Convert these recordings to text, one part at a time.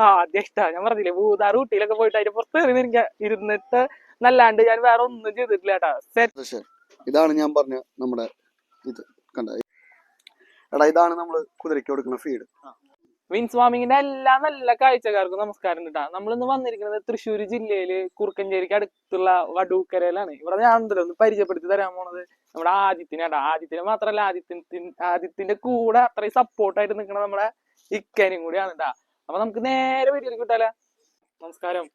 ആദ്യമായിട്ടാ ഞാൻ പറഞ്ഞില്ലേ ഭൂതാർ ഊട്ടിയിലൊക്കെ പോയിട്ട് അതിന്റെ പുറത്ത് കയറി ഇരുന്നിട്ട് നല്ലാണ്ട് ഞാൻ വേറെ ഒന്നും ചെയ്തിട്ടില്ല കേട്ടാ. ഇതാണ് ഞാൻ പറഞ്ഞ നമ്മുടെ ഇത് കണ്ട? എടാ ഇതാണ് നമ്മൾ കുതിരയ്ക്ക് കൊടുക്കുന്ന ഫീഡ് വിൻസ് വാമിങ്ങിന്റെ എല്ലാ നല്ല കാഴ്ചക്കാർക്കും നമസ്കാരം കേട്ടാ നമ്മളിന്ന് വന്നിരിക്കുന്നത് തൃശ്ശൂർ ജില്ലയിൽ കുറുക്കഞ്ചേരിക്ക് അടുത്തുള്ള വടൂക്കരയിലാണ്. ഇവിടെ ഞാൻ ഉണ്ടല്ലോ ഒന്ന് പരിചയപ്പെടുത്തി തരാൻ പോണത് നമ്മുടെ ആദിത്യനാട്ടാ ആദിത്യനെ മാത്രല്ല ആദിത്യൻ ആദിത്യന്റെ കൂടെ അത്രയും സപ്പോർട്ടായിട്ട് നിൽക്കുന്ന നമ്മുടെ ഇക്കനും കൂടിയാണ് കേട്ടാ അപ്പൊ നമുക്ക് നേരെ വീട്ടിലേക്ക് വിട്ടാലോ? നമസ്കാരം.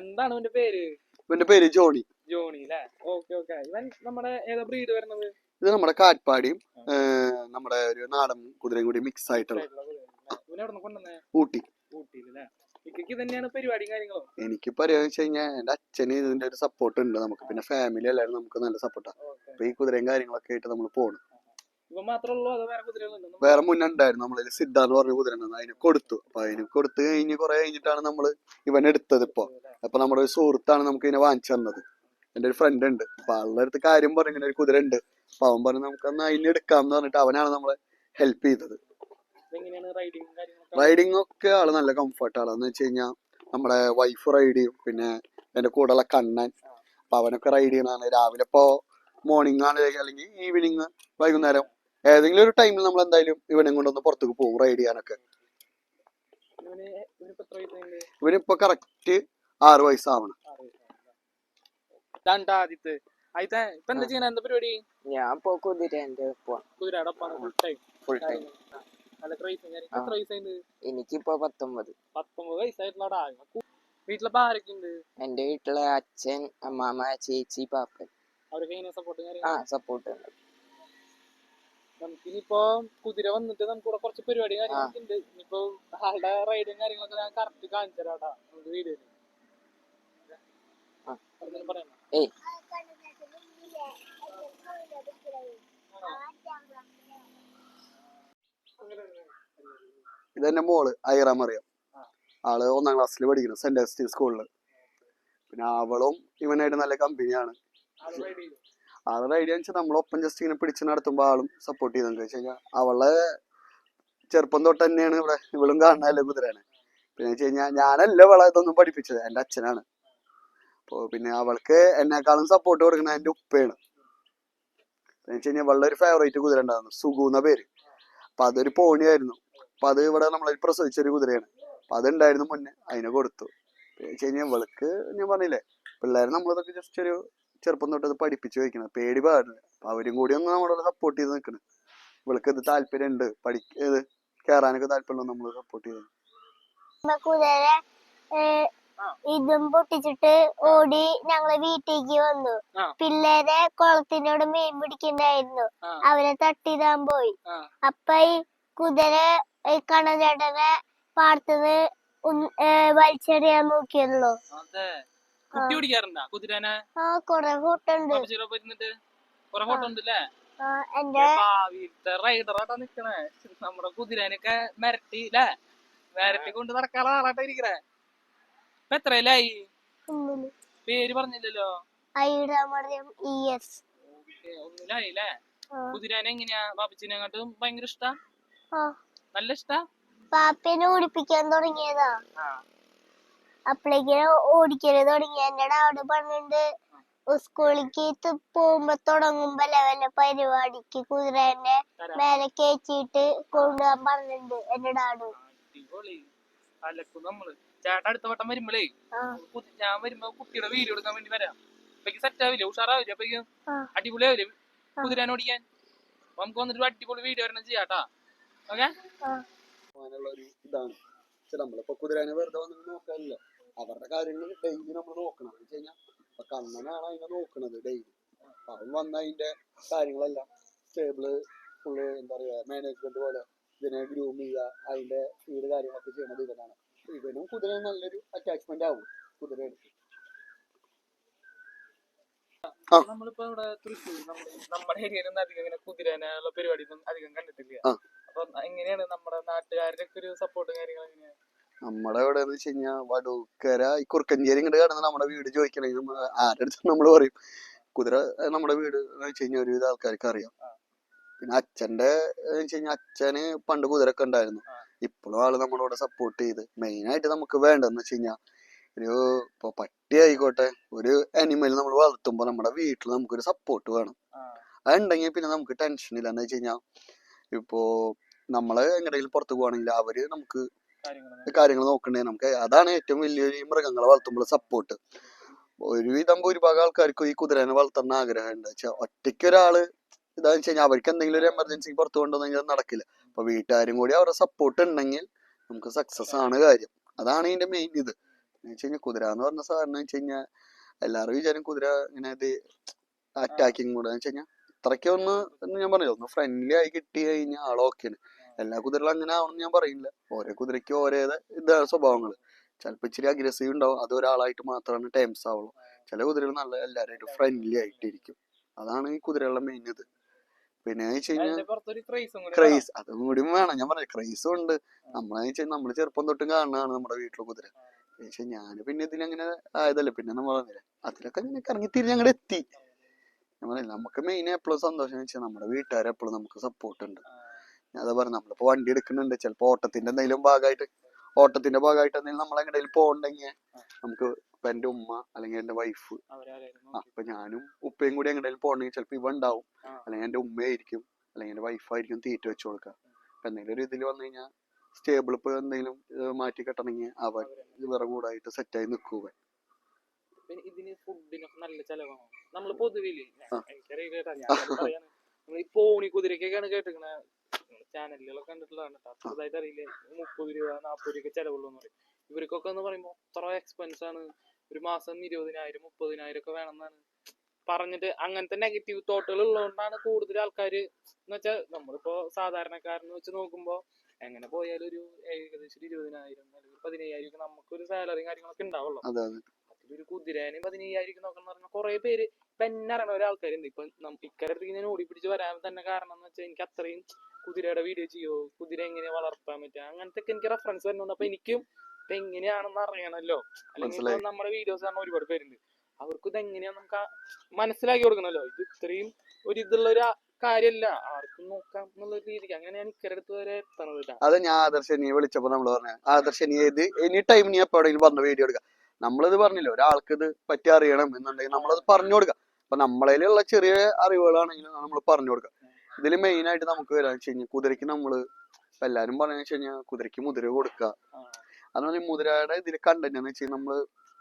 എന്താണ് ഇവന്റെ പേര്? ഇവന്റെ പേര് ജോണി. ജോണി അല്ലേ? Okay okay. ഇവൻ നമ്മുടെ ഏതാ ബ്രീഡ് വരുന്നത്? ഇത് നമ്മുടെ കാറ്റ്പാടിയും നമ്മുടെ ഒരു നാടൻ കുതിരയും കൂടി മിക്സ് ആയിട്ടുള്ള ഊട്ടി. എനിക്ക് പറയാന്ന് വെച്ച് കഴിഞ്ഞാൽ എന്റെ അച്ഛന് ഇതിന്റെ ഒരു സപ്പോർട്ട് ഉണ്ട്. നമുക്ക് പിന്നെ ഫാമിലി എല്ലാവരും നമുക്ക് നല്ല സപ്പോർട്ടാണ് അപ്പൊ ഈ കുതിരയും കാര്യങ്ങളൊക്കെ ആയിട്ട് നമ്മൾ പോകണം വേറെ മുന്നേ ഉണ്ടായിരുന്നു നമ്മളിൽ സിദ്ധ എന്ന് പറഞ്ഞ കുതിര ഉണ്ടായിരുന്നു അതിന് കൊടുത്തു. അപ്പൊ അതിന് കൊടുത്തു കഴിഞ്ഞ് കുറെ കഴിഞ്ഞിട്ടാണ് നമ്മൾ ഇവൻ എടുത്തത് ഇപ്പൊ. അപ്പൊ നമ്മുടെ ഒരു സുഹൃത്താണ് നമുക്ക് ഇതിനെ വാങ്ങിച്ചു തന്നത്. എന്റെ ഒരു ഫ്രണ്ട് ഉണ്ട്. അപ്പൊ ആളുടെ അടുത്ത് കാര്യം പറഞ്ഞു ഇങ്ങനെ ഒരു കുതിര ഉണ്ട് അപ്പൊ അവൻ പറഞ്ഞു നമുക്ക് അന്ന് അതിന് എടുക്കാം എന്ന് പറഞ്ഞിട്ട് അവനാണ് നമ്മളെ ഹെൽപ്പ് ചെയ്തത്. റൈഡിങ് ഒക്കെ ആൾ നല്ല കംഫർട്ട് എന്ന് വെച്ച് കഴിഞ്ഞാൽ നമ്മുടെ വൈഫ് റൈഡ് ചെയ്യും. പിന്നെ എന്റെ കൂടെയുള്ള കണ്ണൻ. അപ്പൊ അവനൊക്കെ റൈഡ് ചെയ്യണതാണ് രാവിലെ ഇപ്പോ മോർണിംഗ് ആണ് അല്ലെങ്കിൽ ഈവനിങ് വൈകുന്നേരം ഏതെങ്കിലും ഒരു ടൈമിൽ നമ്മൾ എന്തായാലും ഇവനെ കൊണ്ടൊന്ന് പുറത്തേക്ക് പോകും റൈഡ് ചെയ്യാനൊക്കെ. ഇവന് ഇവനിപ്പോ കറക്റ്റ് ആറ് വയസ്സാവണം. രണ്ടാ ആദ്യത്തെ. ആദ്യത്തെ ഇപ്പൊ എന്താ ചെയ്യണ? എന്താ പരിപാടി? ഞാൻ എനിക്കിപ്പോ പത്തൊമ്പത്. പത്തൊമ്പത് വയസ്സായിട്ടുള്ളടാ. വീട്ടിലപ്പോ എന്റെ വീട്ടിലെ അച്ഛൻ അമ്മാമ്മ ചേച്ചി പാപ്പൻ. അവരൊക്കെ സപ്പോർട്ടും ആ സപ്പോർട്ട് ഉണ്ട്. നമുക്കിനിപ്പോ കുതിര വന്നിട്ട് നമുക്ക് ഇവിടെ കുറച്ച് പരിപാടി കാര്യങ്ങളൊക്കെ ഉണ്ട്. ഇനിയിപ്പോ ആളുടെ റൈഡും കാര്യങ്ങളൊക്കെ ഞാൻ കറക്റ്റ് കാണിച്ചു തരാട്ടാ നമുക്ക് വീഡിയോയിൽ ഏയ്. ഇതെന്റെ മോൾ ഐറ മറിയം ആൾ ഒന്നാം ക്ലാസ്സിൽ പഠിക്കുന്നു സെന്റ് എസ് സ്കൂളിൽ പിന്നെ അവളും ഇവനായിട്ട് നല്ല കമ്പനിയാണ് ആളുടെ ഐഡിയ വെച്ചാൽ നമ്മളൊപ്പം ജസ്റ്റ് ഇങ്ങനെ പിടിച്ച് നടത്തുമ്പോൾ ആളും സപ്പോർട്ട് ചെയ്തെന്ന് വെച്ച് കഴിഞ്ഞാൽ അവളെ ചെറുപ്പം തൊട്ട് തന്നെയാണ് ഇവിടെ ഇവളും കാണാനല്ലേ കുതിരാണ് പിന്നെ വെച്ച് കഴിഞ്ഞാൽ ഞാനല്ല ഇവളെ ഇതൊന്നും പഠിപ്പിച്ചത്. എന്റെ അച്ഛനാണ്. അപ്പോൾ പിന്നെ അവൾക്ക് എന്നെക്കാളും സപ്പോർട്ട് കൊടുക്കുന്നത് എന്റെ ഉപ്പയാണ്. എന്ന് വെച്ച് കഴിഞ്ഞാൽ ഇവളുടെ ഒരു ഫേവറേറ്റ് കുതിര ഉണ്ടായിരുന്നു. സുഗു എന്ന പേര്. അപ്പൊ അതൊരു പോണിയായിരുന്നു അപ്പൊ അത് ഇവിടെ നമ്മളെ പ്രസവിച്ചൊരു കുതിരയാണ്. അപ്പൊ അതുണ്ടായിരുന്നു മുന്നേ. അതിനെ കൊടുത്തു. പിന്നെ വെച്ച് കഴിഞ്ഞാൽ ഇവൾക്ക് ഞാൻ പറഞ്ഞില്ലേ പിള്ളേരെ നമ്മളിതൊക്കെ ജസ്റ്റ് ഒരു ചെറുപ്പം തൊട്ട് അത് പഠിപ്പിച്ചു വെക്കണം. പേടി പാടില്ല. അപ്പൊ അവരും കൂടി ഒന്ന് നമ്മളോട് സപ്പോർട്ട് ചെയ്ത് നിൽക്കണം ഇവൾക്ക് ഇത് താല്പര്യം ഉണ്ട് പഠി ഇത് കയറാനൊക്കെ താല്പര്യം നമ്മൾ സപ്പോർട്ട് ചെയ്ത്. ഇതും പൊട്ടിച്ചിട്ട് ഓടി ഞങ്ങളെ വീട്ടിലേക്ക് വന്നു. പിള്ളേരെ കുളത്തിനോട് മീൻ പിടിക്കണ്ടായിരുന്നു. അവരെ തട്ടിടാൻ പോയി. അപ്പൊ ഈ കുതിര ഈ കണ്ണചേട്ടനെ പാടത്തുനിന്ന് വലിച്ചെറിയാൻ നോക്കിയല്ലോ. കുട്ടി പിടിക്കാറുണ്ടാ? കുതിരനെ? കൊറേ ഫോട്ടോ ഉണ്ട് ഇരുന്നിട്ട് കൊറേ ഫോട്ടോ ഉണ്ട് അല്ലേ ഭാവിയിലത്തെ റൈഡറാട്ടാ നിക്കണേ. നമ്മുടെ കുതിരനൊക്കെ മരട്ടി ല്ലേ? മരട്ടി കൊണ്ട് നടക്കാനുള്ള ആളാട്ടാ ഇരിക്കണേ. ഇപ്പൊ എത്രയിലായി? പേര് പറഞ്ഞില്ലല്ലോ? ഒന്നിലായില്ലേ കുതിരാനെ എങ്ങനെയാ? എങ്ങനെയാ ബാപ്പച്ചിനെങ്ങാട്ടും ഭയങ്കര ഇഷ്ടാ? നല്ല ഇഷ്ടാ? പാപ്പനെ ഓടിപ്പിക്കാൻ തുടങ്ങിയതാ. ഓടിക്കരുത് ഓടിക്കൽ തുടങ്ങി. എന്റെ അവിടെ പറഞ്ഞിട്ടുണ്ട് സ്കൂളിലേക്ക് പോകുമ്പോ തുടങ്ങുമ്പോ ലെവല പരിപാടിക്ക് കുതിരേനെ തരാം. മേലെ കേച്ചിട്ട് കൊണ്ടുപോകാൻ പറഞ്ഞിട്ടുണ്ട് എന്റെ ഡാഡു അടിപൊളി. നമ്മൾ. ചേട്ടാ അടുത്ത വട്ടം വരുമ്പളേ ഞാൻ വരുമ്പോ കുട്ടിയുടെ വീഡിയോ കൊടുക്കാൻ വേണ്ടി വരാം. അപ്പേക്ക് സെറ്റ് ആവില്ലേ? ഉഷാറാവില്ലേ അപ്പൊ. അടിപൊളി ആവില്ലേ കുതിരാൻ ഓടിക്കാൻ? അപ്പൊ നമുക്ക് വന്നിട്ട് അടിപൊളി വീഡിയോ വരണം ചെയ്യാട്ടാ ഓക്കെ? ഒരു ഇതാണ്. പക്ഷെ നമ്മളിപ്പോ കുതിരനെ വെറുതെ വന്നിട്ട് നോക്കാനില്ല. അവരുടെ കാര്യങ്ങൾ ഡെയിലി നമ്മൾ നോക്കണം. എന്ന് വെച്ച് കഴിഞ്ഞാൽ ഇപ്പൊ കണ്ണനാണ് അതിനെ നോക്കണത് ഡെയിലി അപ്പൊ അവൻ വന്ന അതിന്റെ കാര്യങ്ങളെല്ലാം സ്റ്റേബിൾ ഫുള്ള് എന്താ പറയാ മാനേജ്മെന്റ് പോലെ ഇതിനെ ഗ്രൂം ചെയ്യുക അതിന്റെ ഫീഡ് കാര്യങ്ങളൊക്കെ ചെയ്യണത് ഇവനാണ്. ഇവനും കുതിര നല്ലൊരു അറ്റാച്ച്മെന്റ് ആവും കുതിരയുടെ. നമ്മളിപ്പോ ഇവിടെ തൃശ്ശൂർ നമ്മുടെ ഏരിയയിൽ ഏരിയയിലൊന്നും അധികം ഇങ്ങനെ കുതിരനുള്ള പരിപാടി ഒന്നും അധികം കണ്ടിട്ടില്ല. അപ്പൊ എങ്ങനെയാണ് നമ്മുടെ നാട്ടുകാരുടെ ഒക്കെ ഒരു സപ്പോർട്ടും കാര്യങ്ങളും എങ്ങനെയാ? നമ്മുടെ ഇവിടെ എന്ന് വെച്ച് കഴിഞ്ഞാൽ വടൂക്കര ഈ കുറുക്കഞ്ചേരി ഇങ്ങോട്ട് കിടന്ന് നമ്മുടെ വീട് ചോദിക്കണമെങ്കിൽ നമ്മൾ ആരുടെ അടുത്ത് നമ്മൾ പറയും? കുതിര നമ്മടെ വീട് എന്ന് വെച്ച് കഴിഞ്ഞാൽ ഒരുവിധ ആൾക്കാർക്ക് അറിയാം. പിന്നെ അച്ഛന്റെ എന്ന് വെച്ച് കഴിഞ്ഞാൽ അച്ഛന് പണ്ട് കുതിരൊക്കെ ഉണ്ടായിരുന്നു. ഇപ്പോഴും ആൾ നമ്മളോട് സപ്പോർട്ട് ചെയ്ത്. മെയിൻ ആയിട്ട് നമുക്ക് വേണ്ടതെന്ന് വെച്ച് കഴിഞ്ഞാൽ ഒരു ഇപ്പൊ പട്ടി ആയിക്കോട്ടെ ഒരു അനിമൽ നമ്മൾ വളർത്തുമ്പോൾ നമ്മുടെ വീട്ടിൽ നമുക്കൊരു സപ്പോർട്ട് വേണം. അതുണ്ടെങ്കിൽ പിന്നെ നമുക്ക് ടെൻഷൻ ഇല്ല എന്ന് വെച്ച് കഴിഞ്ഞാൽ ഇപ്പോ നമ്മൾ എങ്ങനെയെങ്കിലും പുറത്ത് പോവാണെങ്കിൽ അവർ നമുക്ക് കാര്യങ്ങൾ നോക്കണ്ടേ നമുക്ക്. അതാണ് ഏറ്റവും വലിയൊരു ഈ മൃഗങ്ങളെ വളർത്തുമ്പോൾ സപ്പോർട്ട് ഒരുവിധം ഭൂരിഭാഗം ആൾക്കാർക്കും ഈ കുതിരനെ വളർത്തുന്ന ആഗ്രഹം ഉണ്ട് ഒറ്റയ്ക്ക് ഒരാൾ ഇതാന്ന് വെച്ച് കഴിഞ്ഞാൽ അവർക്ക് എന്തെങ്കിലും ഒരു എമർജൻസി പുറത്തു കൊണ്ടുവന്നെങ്കിൽ നടക്കില്ല. അപ്പൊ വീട്ടുകാരും കൂടി അവരുടെ സപ്പോർട്ട് ഉണ്ടെങ്കിൽ നമുക്ക് സക്സസ് ആണ് കാര്യം. അതാണ് ഇതിന്റെ മെയിൻ ഇത്. എന്ന് വെച്ച് കഴിഞ്ഞാൽ കുതിര എന്ന് പറഞ്ഞ സാധനം വെച്ച് കഴിഞ്ഞാൽ എല്ലാവരും വിചാരം കുതിര ഇങ്ങനെ ഇത് അറ്റാക്കിങ് കൂടെ. എന്ന് വെച്ച് കഴിഞ്ഞാൽ എന്ന് ഞാൻ പറഞ്ഞു ഒന്ന് ഫ്രണ്ട്ലി ആയി കിട്ടി കഴിഞ്ഞാൽ ആൾ ഓക്കെയാണ് എല്ലാ കുതിരകളും അങ്ങനെ ആവണമെന്ന് ഞാൻ പറയില്ല. ഓരോ കുതിരയ്ക്കും ഓരോ ഇതാണ് സ്വഭാവങ്ങൾ ചിലപ്പോൾ ഇച്ചിരി അഗ്രസീവ് ഉണ്ടാവും. അത് ഒരാളായിട്ട് മാത്രമാണ് ടൈംസ് ആവുള്ളൂ. ചില കുതിരകൾ നല്ല എല്ലാവരുമായിട്ട് ഫ്രണ്ട്ലി ആയിട്ടിരിക്കും. അതാണ് ഈ കുതിരകളുടെ മെയിൻ ഇത്. പിന്നെ വെച്ച് കഴിഞ്ഞാൽ ക്രൈസും അതും കൂടി വേണം. ഞാൻ പറഞ്ഞു ക്രൈസും ഉണ്ട്. നമ്മളെ വെച്ചാൽ നമ്മൾ ചെറുപ്പം തൊട്ടും കാണുന്നതാണ് നമ്മുടെ വീട്ടിലെ കുതിര. പക്ഷെ ഞാൻ പിന്നെ ഇതിലങ്ങനെ ആയതല്ലേ. പിന്നെ നമ്മൾ പറഞ്ഞില്ലേ അതിലൊക്കെ ഇങ്ങനെ കറങ്ങി തിരിഞ്ഞ് അങ്ങോട്ട് എത്തി. ഞാൻ നമുക്ക് മെയിൻ എപ്പോഴും സന്തോഷം വെച്ചാൽ നമ്മുടെ വീട്ടുകാരെപ്പോഴും നമുക്ക് സപ്പോർട്ട് ഉണ്ട്. അതാ പറഞ്ഞു. നമ്മളിപ്പോ വണ്ടി എടുക്കുന്നുണ്ട്. ചിലപ്പോ ഓട്ടത്തിന്റെ എന്തെങ്കിലും ഭാഗമായിട്ട് ഓട്ടത്തിന്റെ ഭാഗമായിട്ട് എന്തെങ്കിലും നമ്മളെ ഇടയിൽ പോകണ്ടെങ്കിൽ നമുക്ക് ഇപ്പൊ എന്റെ ഉമ്മ അല്ലെങ്കിൽ എന്റെ വൈഫ് അപ്പൊ ഞാനും ഉപ്പയും കൂടി എങ്ങനെയും പോകണമെങ്കിൽ ചിലപ്പോ ഇവ ഉണ്ടാവും. അല്ലെങ്കിൽ എന്റെ ഉമ്മയായിരിക്കും. അല്ലെങ്കിൽ എന്റെ വൈഫായിരിക്കും തീറ്റ വെച്ച് കൊടുക്കുക അപ്പൊ എന്തെങ്കിലും ഒരു ഇതിൽ വന്നു കഴിഞ്ഞാൽ സ്റ്റേബിൾ ഇപ്പൊ എന്തെങ്കിലും മാറ്റി കെട്ടണമെങ്കിൽ അവൻ കൂടെ കൂടായിട്ട് സെറ്റായി നിൽക്കുക ഇതിന് ഫുഡിനൊക്കെ നല്ല ചെലവാണ്. നമ്മൾ പൊതുവിൽ. എനിക്കറിയില്ല കേട്ടാ ഞാൻ ഈ പോണി കുതിരക്കൊക്കെയാണ് കേട്ടിക്കണ ചാനലുകളൊക്കെ കണ്ടിട്ടുള്ളതാണ്. കേട്ടോ ചെറുതായിട്ട് അറിയില്ല മുപ്പത് രൂപ നാപ്പത് രൂപ ചെലവുള്ളൂ എന്ന് പറയും. ഇവർക്കൊക്കെ എന്ന് പറയുമ്പോൾ അത്ര എക്സ്പെൻസ് ആണ്. ഒരു മാസം ഇരുപതിനായിരം മുപ്പതിനായിരം ഒക്കെ വേണമെന്നാണ് പറഞ്ഞിട്ട് അങ്ങനത്തെ നെഗറ്റീവ് തോട്ടുകൾ ഉള്ളതുകൊണ്ടാണ് കൂടുതൽ ആൾക്കാർ എന്ന് വെച്ചാൽ നമ്മളിപ്പോ സാധാരണക്കാരനെ വെച്ച് നോക്കുമ്പോൾ എങ്ങനെ പോയാലും ഒരു ഏകദേശം ഒരു ഇരുപതിനായിരം അല്ലെങ്കിൽ പതിനയ്യായിരം ഒക്കെ നമുക്കൊരു സാലറിയും കാര്യങ്ങളൊക്കെ ഉണ്ടാവുള്ളൂ. അതെ അതെ. അതിലൊരു കുതിരേനെ പതിനയ്യായിരം നോക്കണം പറഞ്ഞാൽ കുറെ പേര് ഇപ്പൊ എന്നെ അറിയണ ഒരാൾക്കാരുണ്ട് ഇപ്പൊ ഇക്കരടുത്തേക്ക് ഞാൻ ഓടി പിടിച്ച് വരാൻ തന്നെ കാരണം എന്ന് വെച്ചാൽ എനിക്ക് അത്രയും കുതിരയുടെ വീഡിയോ ചെയ്യോ? കുതിര എങ്ങനെ വളർത്താൻ പറ്റുക? അങ്ങനത്തെ ഒക്കെ എനിക്ക് റെഫറൻസ് വരുന്നുണ്ട്. അപ്പൊ എനിക്കും ഇത് എങ്ങനെയാണെന്ന് അറിയണല്ലോ അല്ലെങ്കിൽ. നമ്മുടെ വീഡിയോസ് കാണുന്ന ഒരുപാട് പേരുണ്ട്. അവർക്ക് ഇത് എങ്ങനെയാ നമുക്ക് മനസ്സിലാക്കി കൊടുക്കണല്ലോ ഇത് ഇത്രയും ഒരു ഇതുള്ള ഒരു കാര്യമല്ല. ആർക്കും നോക്കാം എന്നുള്ള ഒരു രീതിക്ക്. അങ്ങനെയാണ് ഇക്കരടുത്ത് വരെ എത്തണത് അത് ഞാൻ ആദർശനിയെ വിളിച്ചപ്പോ നമ്മൾ പറഞ്ഞു ആദർശനി ഇത് എനി ടൈം നീ എപ്പോ എവിടെയെങ്കിലും പറഞ്ഞ വീഡിയോ എടുക്കാം. നമ്മളിത് പറഞ്ഞില്ല ഒരാൾക്ക് ഇത് പറ്റി അറിയണം എന്നുണ്ടെങ്കിൽ നമ്മളത് പറഞ്ഞു കൊടുക്കാം. അപ്പൊ നമ്മളതിലുള്ള ചെറിയ അറിവുകളാണെങ്കിലും നമ്മൾ പറഞ്ഞു കൊടുക്കുക ഇതിൽ മെയിൻ ആയിട്ട് നമുക്ക് വരാന്ന് വെച്ച് കഴിഞ്ഞാൽ കുതിരക്ക് നമ്മൾ ഇപ്പൊ എല്ലാരും പറയുന്നത് വെച്ച് കഴിഞ്ഞാൽ കുതിരക്ക് മുതിര കൊടുക്കുക. അതുപോലെ മുതിരയുടെ ഇതിൽ കണ്ടന്റ് എന്ന് വെച്ചാൽ നമ്മൾ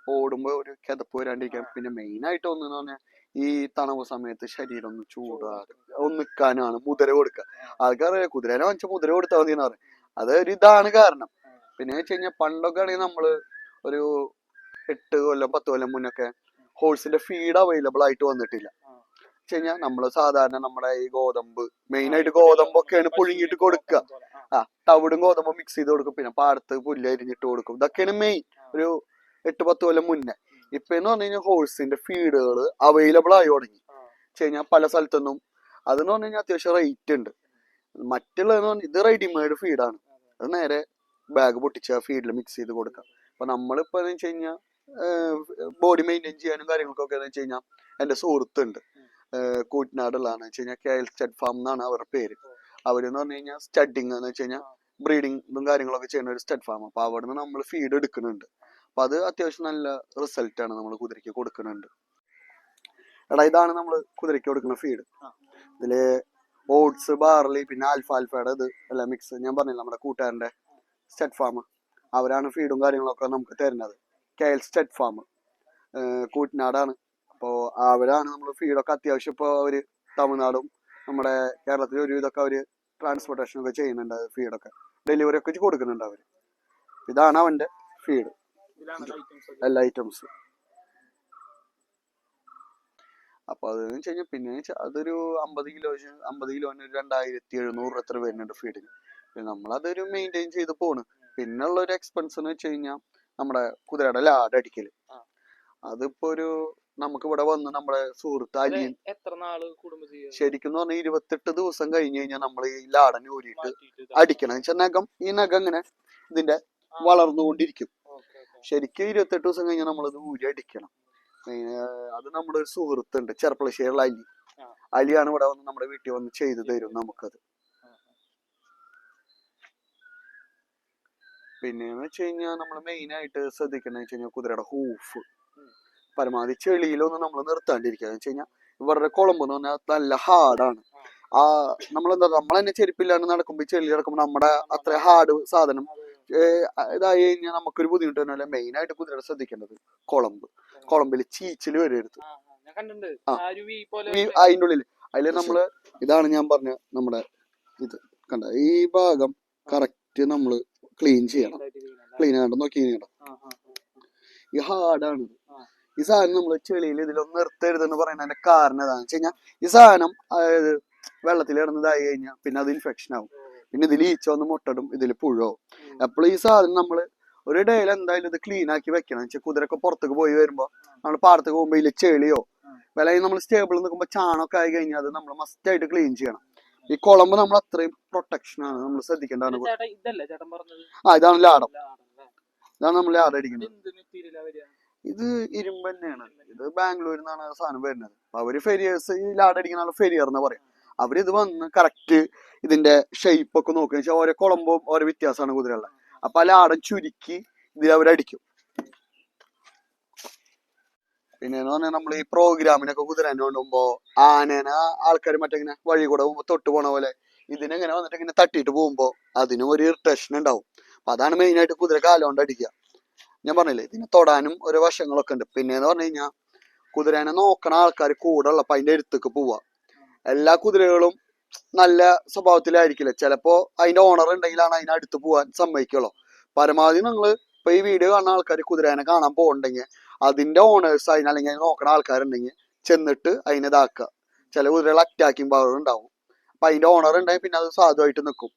ഓടുമ്പോ ഒരു കിതപ്പ് വരാണ്ടിരിക്കാൻ പിന്നെ മെയിൻ ആയിട്ട് ഒന്നെന്ന് പറഞ്ഞാൽ ഈ തണവ് സമയത്ത് ശരീരം ഒന്ന് ചൂടാറ് ഒന്ന് നിൽക്കാനാണ് മുതിര കൊടുക്കുക ആൾക്കാരറിയാം കുതിരേനെ വാങ്ങിച്ച മുതിര കൊടുത്താൽ മതി എന്ന് പറയും. അത് ഒരു ഇതാണ് കാരണം. പിന്നെ വെച്ച് കഴിഞ്ഞാൽ പണ്ടൊക്കെ ആണെങ്കിൽ നമ്മൾ ഒരു എട്ട് കൊല്ലം പത്ത് കൊല്ലം മുന്നൊക്കെ ഹോഴ്സിന്റെ ഫീഡ് അവൈലബിൾ ആയിട്ട് വന്നിട്ടില്ല. വെച്ച് കഴിഞ്ഞാൽ നമ്മൾ സാധാരണ നമ്മുടെ ഈ ഗോതമ്പ് മെയിൻ ആയിട്ട് ഗോതമ്പൊക്കെയാണ് പുഴുങ്ങിട്ട് കൊടുക്കുക ആ. തവിടും ഗോതമ്പും മിക്സ് ചെയ്ത് കൊടുക്കും. പിന്നെ പാടത്ത് പുല്ല് അരിഞ്ഞിട്ട് കൊടുക്കും. ഇതൊക്കെയാണ് മെയിൻ ഒരു എട്ട് പത്ത് കൊല്ലം മുന്നേ. ഇപ്പൊ എന്ന് പറഞ്ഞു കഴിഞ്ഞാൽ ഹോഴ്സിന്റെ ഫീഡുകൾ അവൈലബിൾ ആയി തുടങ്ങി. കഴിഞ്ഞാൽ പല സ്ഥലത്തൊന്നും അതെന്ന് പറഞ്ഞു കഴിഞ്ഞാൽ അത്യാവശ്യം റേറ്റ് ഉണ്ട്. മറ്റുള്ളതെന്ന് പറഞ്ഞാൽ ഇത് റെഡിമെയ്ഡ് ഫീഡാണ് അത് നേരെ ബാഗ് പൊട്ടിച്ച് ആ ഫീഡിൽ മിക്സ് ചെയ്ത് കൊടുക്കാം. അപ്പൊ നമ്മളിപ്പോ എന്ന് വെച്ച് കഴിഞ്ഞാൽ ബോഡി മെയിന്റെയിൻ ചെയ്യാനും കാര്യങ്ങൾക്കൊക്കെ എന്ന് വെച്ച് കഴിഞ്ഞാൽ എന്റെ സുഹൃത്തുണ്ട്. കൂറ്റനാടുള്ളതാണ് വെച്ച് കഴിഞ്ഞാൽ കെ എൽ സ്റ്റഡ് ഫാം എന്നാണ് അവരുടെ പേര്. അവരെന്ന് പറഞ്ഞു കഴിഞ്ഞാൽ സ്റ്റഡിങ് എന്ന് വെച്ച് കഴിഞ്ഞാൽ ബ്രീഡിങ് ഇതും കാര്യങ്ങളൊക്കെ ചെയ്യുന്ന ഒരു സ്റ്റഡ് ഫാം. അപ്പൊ നിന്ന് നമ്മൾ ഫീഡ് എടുക്കുന്നുണ്ട്. അപ്പൊ അത് അത്യാവശ്യം നല്ല റിസൾട്ട് ആണ് നമ്മൾ കുതിരയ്ക്ക് കൊടുക്കുന്നുണ്ട്. എടാ ഇതാണ് നമ്മൾ കുതിരയ്ക്ക് കൊടുക്കുന്ന ഫീഡ്. ഇതിൽ ഓട്സ് ബാർലി പിന്നെ ആൽഫ ആൽഫയുടെ ഇത് എല്ലാം മിക്സ് ഞാൻ പറഞ്ഞില്ല നമ്മുടെ കൂട്ടുകാരന്റെ സ്റ്റഡ് ഫാം. അവരാണ് ഫീഡും കാര്യങ്ങളൊക്കെ നമുക്ക് തരുന്നത്. K L stud farm. കൂറ്റനാടാണ്. അപ്പോൾ അവരാണ് നമ്മൾ ഫീഡൊക്കെ അത്യാവശ്യം ഇപ്പോൾ അവർ തമിഴ്നാടും നമ്മുടെ കേരളത്തിൽ ഒരു ഇതൊക്കെ അവർ ട്രാൻസ്പോർട്ടേഷൻ ഒക്കെ ചെയ്യുന്നുണ്ട് ഫീഡൊക്കെ ഡെലിവറി ഒക്കെ കൊടുക്കുന്നുണ്ട് അവർ. ഇതാണ് അവന്റെ ഫീഡ് എല്ലാ ഐറ്റംസ് അപ്പൊ അത് വെച്ച് കഴിഞ്ഞാൽ പിന്നെ അതൊരു അമ്പത് കിലോ അമ്പത് കിലോന് ഒരു രണ്ടായിരത്തി എഴുന്നൂറ് എത്ര വരുന്നുണ്ട് ഫീഡിന് പിന്നെ നമ്മളതൊരു മെയിന്റെയിൻ ചെയ്ത് പോണ്. പിന്നെ ഉള്ള ഒരു എക്സ്പെൻസ് എന്ന് വെച്ച് കഴിഞ്ഞാൽ നമ്മുടെ കുതിരയുടെ ലാഡ് അടിക്കൽ. അതിപ്പോ ഒരു നമുക്ക് ഇവിടെ വന്ന് നമ്മുടെ സുഹൃത്ത് അലിയൻ എത്ര നാൾ കുടുംബജീവിതം ശരിക്കും പറഞ്ഞാൽ ഇരുപത്തെട്ട് ദിവസം കഴിഞ്ഞ് കഴിഞ്ഞാൽ നമ്മൾ ഈ ലാടനെ ഊരിയിട്ട് അടിക്കണം. വെച്ചാൽ നഖം ഈ നഖം ഇങ്ങനെ ഇതിന്റെ വളർന്നുകൊണ്ടിരിക്കും. ശരിക്കും ഇരുപത്തെട്ട് ദിവസം കഴിഞ്ഞാൽ നമ്മളത് ഊരി അടിക്കണം. അത് നമ്മുടെ ഒരു സുഹൃത്തുണ്ട് ചെറുപ്പളശ്ശേരിയുള്ള അലി. അലിയാണ് ഇവിടെ വന്ന് നമ്മുടെ വീട്ടിൽ വന്ന് ചെയ്തു തരും നമുക്കത്. പിന്നെന്ന് വെച്ച് കഴിഞ്ഞാൽ നമ്മൾ മെയിൻ ആയിട്ട് ശ്രദ്ധിക്കണമെന്ന് വെച്ച് കഴിഞ്ഞാൽ കുതിരയുടെ ഹൂഫ്. പരമാവധി ചെളിയിലൊന്നും നമ്മൾ നിർത്താണ്ടിരിക്കുക. എന്ന് വെച്ച് കഴിഞ്ഞാൽ ഇവരുടെ കുളമ്പ് എന്ന് പറഞ്ഞാൽ നല്ല ഹാർഡാണ് ആ നമ്മളെന്താ നമ്മൾ തന്നെ ചെരുപ്പില്ലാണ്ട് നടക്കുമ്പോൾ ചെളി നടക്കുമ്പോൾ നമ്മുടെ അത്ര ഹാർഡ് സാധനം ഇതായി കഴിഞ്ഞാൽ നമുക്കൊരു ബുദ്ധിമുട്ട് തന്നെ മെയിൻ ആയിട്ട് കുതിരയുടെ ശ്രദ്ധിക്കേണ്ടത് കുളമ്പ്. കുളമ്പിൽ ചീച്ചിൽ വരരുത്. ആ, അതിന്റെ ഉള്ളിൽ അതിൽ നമ്മൾ ഇതാണ് ഞാൻ പറഞ്ഞ നമ്മുടെ ഇത് കണ്ട? ഈ ഭാഗം കറക്റ്റ് നമ്മൾ ക്ലീൻ ചെയ്യണം. ക്ലീൻ ആകണ്ട നോക്കി. ഈ ഹാർഡാണ്. ഈ സാധനം നമ്മൾ ചെളിയിൽ ഇതിലൊന്നും നിർത്തരുതെന്ന് പറയുന്നതിന്റെ കാരണം എന്താണെന്ന് വെച്ച് കഴിഞ്ഞാൽ ഈ സാധനം അതായത് വെള്ളത്തിൽ ഇടുന്നതായി കഴിഞ്ഞാൽ പിന്നെ അത് ഇൻഫെക്ഷൻ ആവും. പിന്നെ ഇതിൽ ഈച്ച വന്ന് മുട്ടടും ഇതിൽ പുഴോ എപ്പോഴും ഈ സാധനം നമ്മൾ ഒരു ഡേയിൽ എന്തായാലും ഇത് ക്ലീൻ ആക്കി വെക്കണം. വെച്ചാൽ കുതിരൊക്കെ പുറത്തേക്ക് പോയി വരുമ്പോൾ നമ്മൾ പാടത്തേക്ക് പോകുമ്പോൾ ഇതിൽ ചെളിയോ വില നമ്മൾ സ്റ്റേബിൾ നിൽക്കുമ്പോൾ ചാണൊക്കെ ആയി കഴിഞ്ഞാൽ അത് നമ്മൾ മസ്റ്റ് ആയിട്ട് ക്ലീൻ ചെയ്യണം. ഈ കുളമ്പ് നമ്മൾ അത്രയും പ്രൊട്ടക്ഷൻ ആണ് നമ്മൾ ശ്രദ്ധിക്കേണ്ടതാണ് പറഞ്ഞത്? ആ ഇതാണ് ലാടം. ഇതാണ് നമ്മൾ ലാടം അടിക്കുന്നത്. ഇത് ഇരുമ്പ് തന്നെയാണ്. ഇത് ബാംഗ്ലൂരിൽ നിന്നാണ് ആ സാധനം വരുന്നത്. അവർ ഫെരിയേഴ്സ് ഈ ലാടടിക്കുന്ന ആൾ ഫെരിയർ എന്ന് പറയും. അവരിത് വന്ന് കറക്റ്റ് ഇതിന്റെ ഷേപ്പ് ഒക്കെ നോക്കുക വെച്ചാൽ ഓരോ കുളമ്പും ഓരോ വ്യത്യാസമാണ് കുതിരകളുടെ. അപ്പൊ ആ ലാടൻ ചുരുക്കി ഇതിൽ അവരടിക്കും പിന്നെ പറഞ്ഞാൽ നമ്മൾ ഈ പ്രോഗ്രാമിനൊക്കെ കുതിരനെ കൊണ്ടുമ്പോ ആനേനെ ആൾക്കാർ മറ്റെങ്ങനെ വഴി കൂടെ തൊട്ട് പോണ പോലെ ഇതിനെങ്ങനെ വന്നിട്ട് ഇങ്ങനെ തട്ടിയിട്ട് പോകുമ്പോ അതിനും ഒരു ഇറിറ്റേഷൻ ഉണ്ടാവും. അപ്പൊ അതാണ് മെയിൻ ആയിട്ട് കുതിര കാലുകൊണ്ട് അടിക്കുക. ഞാൻ പറഞ്ഞില്ലേ ഇതിനെ തൊടാനും ഓരോ വശങ്ങളൊക്കെ ഉണ്ട്. പിന്നെ എന്ന് പറഞ്ഞു കഴിഞ്ഞാൽ കുതിരേനെ നോക്കണ ആൾക്കാർ കൂടെ ഉള്ളപ്പോ അതിന്റെ അടുത്തേക്ക് പോവാ. എല്ലാ കുതിരകളും നല്ല സ്വഭാവത്തിലായിരിക്കില്ല? ചിലപ്പോ അതിന്റെ ഓണർ ഉണ്ടെങ്കിലാണ് അതിനെ അടുത്ത് പോവാൻ സമ്മതിക്കുള്ളൂ. പരമാവധി നിങ്ങൾ ഇപ്പൊ ഈ വീഡിയോ കാണുന്ന ആൾക്കാർ കുതിരേനെ കാണാൻ പോകുന്നുണ്ടെങ്കിൽ അതിന്റെ ഓണേഴ്സ് അതിന് അല്ലെങ്കിൽ നോക്കണ ആൾക്കാരുണ്ടെങ്കിൽ ചെന്നിട്ട് അതിനെ ഇതാക്കുക ചില കുതിരകൾ അറ്റാക്കിംഗ് പവർ ഉണ്ടാവും. അപ്പൊ അതിന്റെ ഓണർ ഉണ്ടെങ്കിൽ പിന്നെ അത് സാധുവായിട്ട് നിൽക്കും